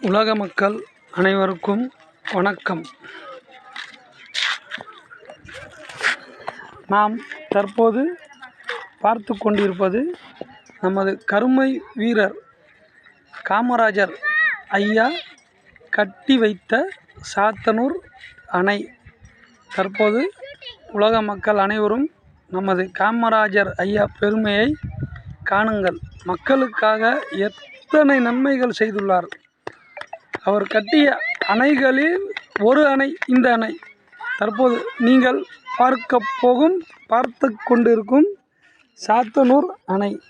உலக மக்கள் அனைவருக்கும் வணக்கம். நாம் தற்போது பார்த்து கொண்டிருப்பது நமது கருமை வீரர் காமராஜர் ஐயா கட்டி வைத்த சாத்தனூர் அணை. தற்போது உலக மக்கள் அனைவரும் நமது காமராஜர் ஐயா பெருமையை காணுங்கள். மக்களுக்காக எத்தனை நன்மைகள் செய்துள்ளார். அவர் கட்டிய அணைகளில் ஒரு அணை இந்த அணை. தற்போது நீங்கள் பார்க்க போகும் பார்த்து கொண்டிருக்கும் சாத்தனூர் அணை.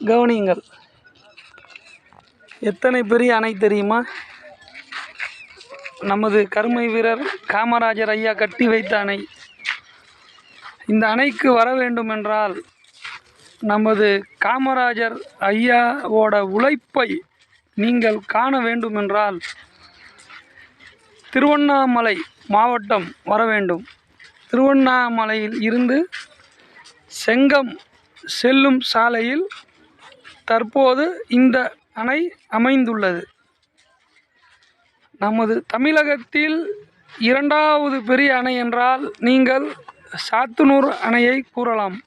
கவனியுங்கள். எத்தனை பெரிய அணை தெரியுமா? நமது கருமை வீரர் காமராஜர் ஐயா கட்டி வைத்த அணை. இந்த அணைக்கு வர வேண்டுமென்றால் நமது காமராஜர் ஐயாவோட உழைப்பை நீங்கள் காண வேண்டுமென்றால் திருவண்ணாமலை மாவட்டம் வர வேண்டும். திருவண்ணாமலையில் இருந்து செங்கம் செல்லும் சாலையில் தற்போது இந்த அணை அமைந்துள்ளது. நமது தமிழகத்தில் இரண்டாவது பெரிய அணை என்றால் நீங்கள் சாத்தனூர் அணையை கூறலாம்.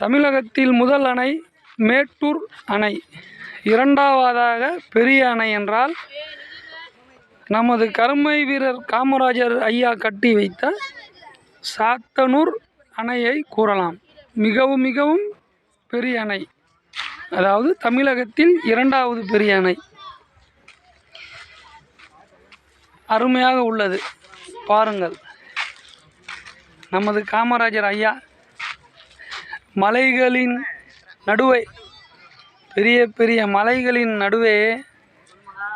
தமிழகத்தில் முதல் அணை மேட்டூர் அணை. இரண்டாவதாக பெரிய அணை என்றால் நமது கருமை வீரர் காமராஜர் ஐயா கட்டி வைத்த சாத்தனூர் அணையை கூறலாம். மிகவும் மிகவும் பெரிய அணை. அதாவது தமிழகத்தில் இரண்டாவது பெரிய அணை. அருமையாக உள்ளது. பாருங்கள். நமது காமராஜர் ஐயா மலைகளின் நடுவே பெரிய பெரிய மலைகளின் நடுவே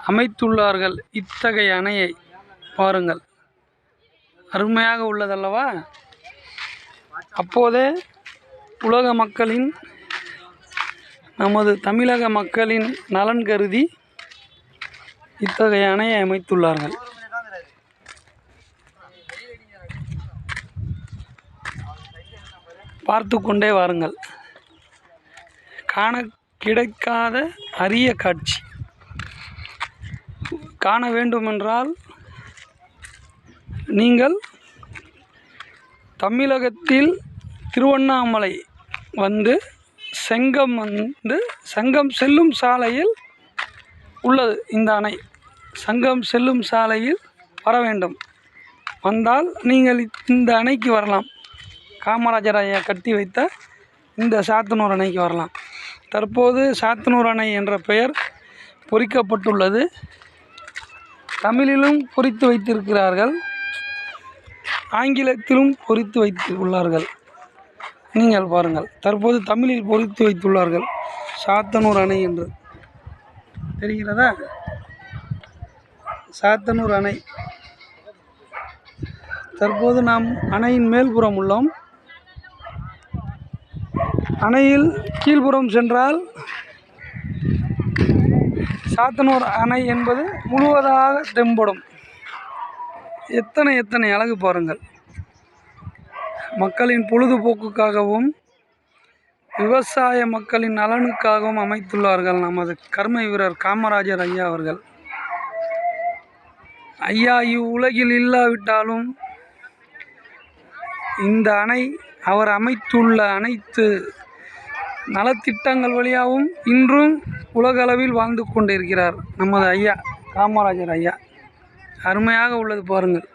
அமைத்துள்ளார்கள் இத்தகைய அணையை. பாருங்கள். அருமையாக உள்ளதல்லவா? அப்போதே உலக மக்களின் நமது தமிழக மக்களின் நலன் கருதி இத்தகைய அணையை அமைத்துள்ளார்கள். பார்த்து கொண்டே வாருங்கள். காண கிடைக்காத அரிய காட்சி. காண வேண்டுமென்றால் நீங்கள் தமிழகத்தில் திருவண்ணாமலை வந்து செங்கம் வந்து சங்கம் செல்லும் சாலையில் உள்ளது. இந்த அணை சங்கம் செல்லும் சாலையில் வர வேண்டும். வந்தால் நீங்கள் இந்த அணைக்கு வரலாம். காமராஜர் ஐயா கட்டி வைத்த இந்த சாத்தனூர் அணைக்கு வரலாம். தற்போது சாத்தனூர் அணை என்ற பெயர் பொறிக்கப்பட்டுள்ளது. தமிழிலும் பொறித்து வைத்திருக்கிறார்கள். ஆங்கிலத்திலும் பொறித்து வைத்து உள்ளார்கள் நீங்கள் பாருங்கள். தற்போது தமிழில் பொறித்து வைத்துள்ளார்கள் சாத்தனூர் அணை என்று. தெரிகிறதா? சாத்தனூர் அணை. தற்போது நாம் அணையின் மேல்புறம் உள்ளோம். அணையில் கீழ்ப்புறம் சென்றால் சாத்தனூர் அணை என்பது முழுவதாக தெம்படும் எத்தனை எத்தனை அழகு பாருங்கள். மக்களின் பொழுதுபோக்குக்காகவும் விவசாய மக்களின் நலனுக்காகவும் அமைத்துள்ளார்கள் நமது கர்ம வீரர் காமராஜர் ஐயா அவர்கள். ஐயா இவ்வுலகில் இல்லாவிட்டாலும் இந்த அணை அவர் அமைத்துள்ள அனைத்து நலத்திட்டங்கள் வழியாகவும் இன்றும் உலகளவில் வாழ்ந்து கொண்டிருக்கிறார் நமது ஐயா காமராஜர் ஐயா. அருமையாக உள்ளது பாருங்கள்.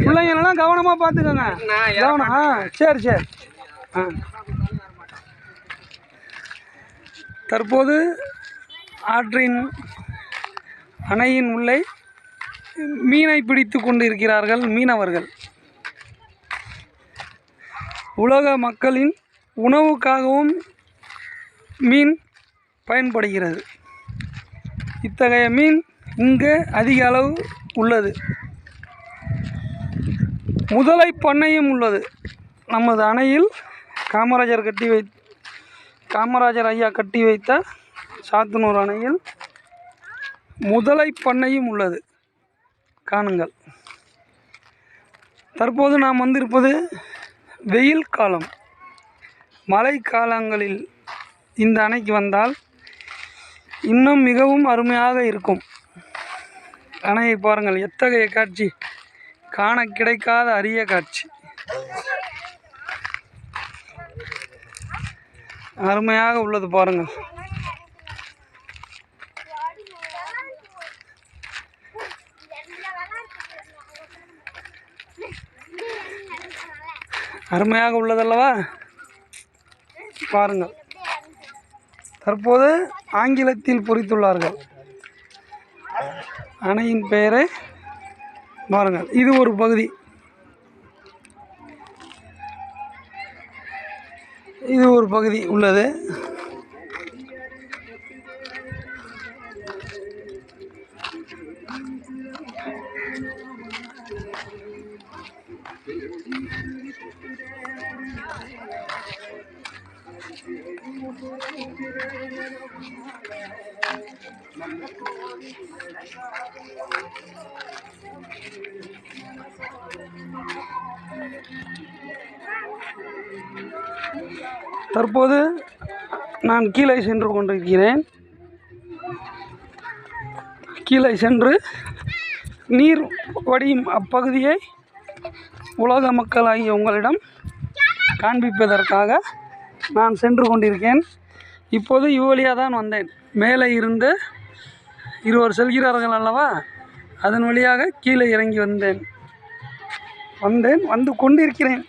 பிள்ளைங்களெல்லாம் கவனமாக பார்த்துக்கோங்க. கவனம் ஆ சரி சரி. ஆ. தற்போது ஆற்றின் அணையின் உள்ளே மீனை பிடித்து கொண்டிருக்கிறார்கள் மீனவர்கள். உலக மக்களின் உணவுக்காகவும் மீன் பயன்படுகிறது. இத்தகைய மீன் இங்கு அதிக அளவு உள்ளது. முதலை பண்ணையும் உள்ளது. நமது அணையில் காமராஜர் கட்டி வை காமராஜர் ஐயா கட்டி வைத்த சாத்தனூர் அணையில் முதலை பண்ணையும் உள்ளது. காணுங்கள். தற்போது நாம் வந்திருப்பது வெயில் காலம். மழை காலங்களில் இந்த அணைக்கு வந்தால் இன்னும் மிகவும் அருமையாக இருக்கும். அணையை பாருங்கள் எத்தகைய காட்சி. காண கிடைக்காத அரிய காட்சி. அருமையாக உள்ளது பாருங்கள். அருமையாக உள்ளதல்லவா? பாருங்கள் தற்போது ஆங்கிலத்தில் பொறித்துள்ளார்கள். அணையின் பெயரை பாருங்கள். இது ஒரு பகுதி. இது ஒரு பகுதி உள்ளது. தற்போது நான் கீழே சென்று கொண்டிருக்கிறேன். கீழே சென்று நீர் வடியும் அப்பகுதியை உலக மக்களாகிய உங்களிடம் காண்பிப்பதற்காக நான் சென்று கொண்டிருக்கேன். இப்போது இவ்வழியாக தான் வந்தேன். மேலே இருந்து இருவர் செல்கிறார்கள் அல்லவா? அதன் வழியாக கீழே இறங்கி வந்தேன். வந்தேன் வந்து கொண்டிருக்கிறேன்.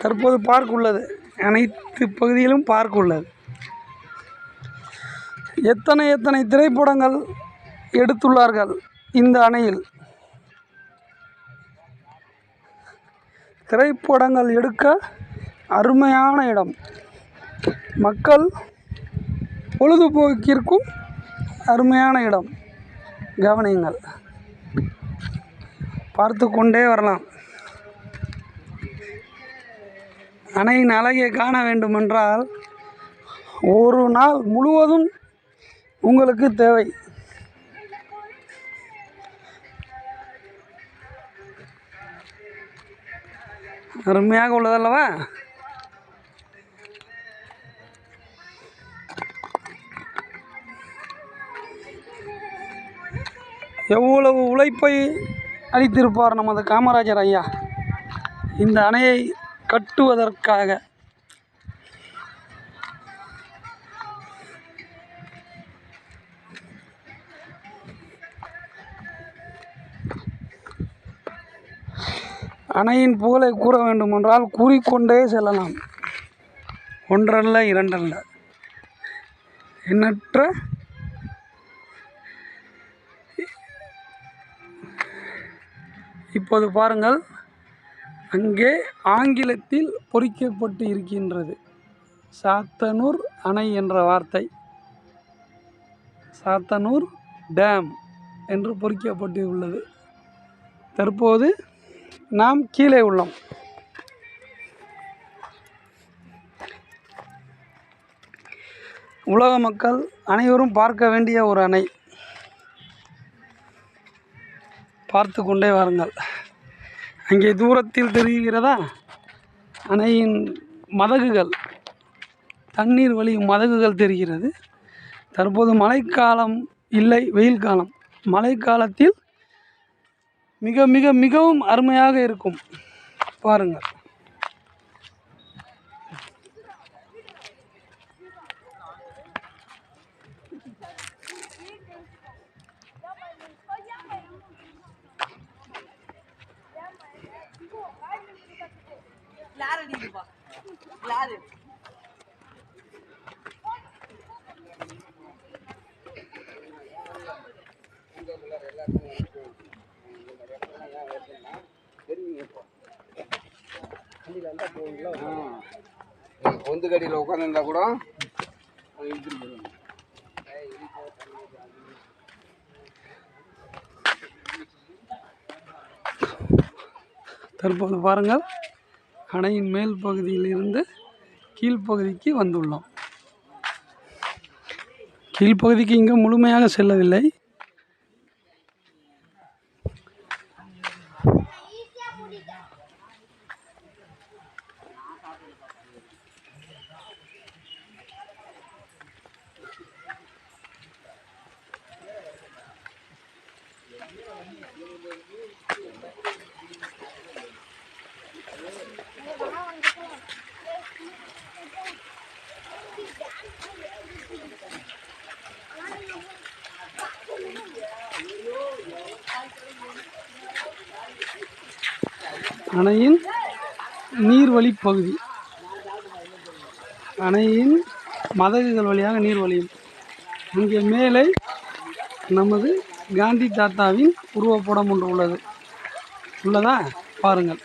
தற்போது பார்க் உள்ளது. அனைத்து பகுதியிலும் பார்க் உள்ளது. எத்தனை எத்தனை திரைப்படங்கள் எடுத்துள்ளார்கள் இந்த அணையில். திரைப்படங்கள் எடுக்க அருமையான இடம். மக்கள் பொழுதுபோக்கிற்கும் அருமையான இடம். கவனியுங்கள். பார்த்து கொண்டே வரலாம். அணையின் அழகை காண வேண்டுமென்றால் ஒரு நாள் முழுவதும் உங்களுக்கு தேவை. அருமையாக உள்ளதல்லவா? எவ்வளவு உழைப்பை அளித்திருப்பார் நமது காமராஜர் ஐயா? இந்த அணையை கட்டுவதற்காக. அணையின் புகழை கூற வேண்டுமென்றால் கூறிக்கொண்டே செல்லலாம். ஒன்றல்ல இரண்டல்ல. எண்ணற்ற இப்போது பாருங்கள். அங்கே ஆங்கிலத்தில் பொறிக்கப்பட்டு இருக்கின்றது. சாத்தனூர் அணை என்ற வார்த்தை. சாத்தனூர் டேம் என்று பொறிக்கப்பட்டு உள்ளது. தற்போது நாம் கீழே உள்ளோம். உலக மக்கள் அனைவரும் பார்க்க வேண்டிய ஒரு அணை. பார்த்து கொண்டே வாருங்கள். அங்கே தூரத்தில் தெரிகிறதா? அணையின் மதகுகள். தண்ணீர் வழியும் மதகுகள் தெரிகிறது. தற்போது மழைக்காலம் இல்லை வெயில் காலம். மழைக்காலத்தில் மிக மிக மிகவும் அருமையாக இருக்கும். பாருங்கள். Claro, பொந்து கடியில் உட்காந்துருந்தா கூட இழுத்துட்டு தற்போது பாருங்கள் அணையின் மேல் பகுதியிலிருந்து கீழ்ப்பகுதிக்கு வந்துள்ளோம். கீழ்ப்பகுதிக்கு இங்கே முழுமையாக செல்லவில்லை. அணையின் நீர்வழி பகுதி. அணையின் மதகுகள் வழியாக நீர் வழியும். இங்கே மேலே நமது காந்தி தாத்தாவின் உருவப்படம் ஒன்று உள்ளது. உள்ளதா? பாருங்கள்.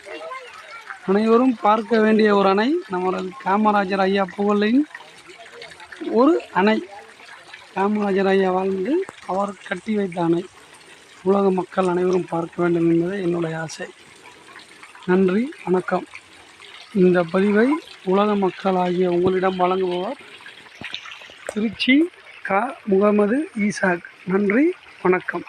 அனைவரும் பார்க்க வேண்டிய ஒரு அணை நமது காமராஜர் ஐயா புகழின் ஒரு அணை. காமராஜர் ஐயா வாழ்ந்து அவர் கட்டி வைத்த அணை. உலக மக்கள் அனைவரும் பார்க்க வேண்டும் என்பது என்னுடைய ஆசை. நன்றி வணக்கம். இந்த பதிவை உலக மக்கள் ஆகிய உங்களிடம் வழங்குபவர் திருச்சி க. முகமது ஈசாக். நன்றி வணக்கம்.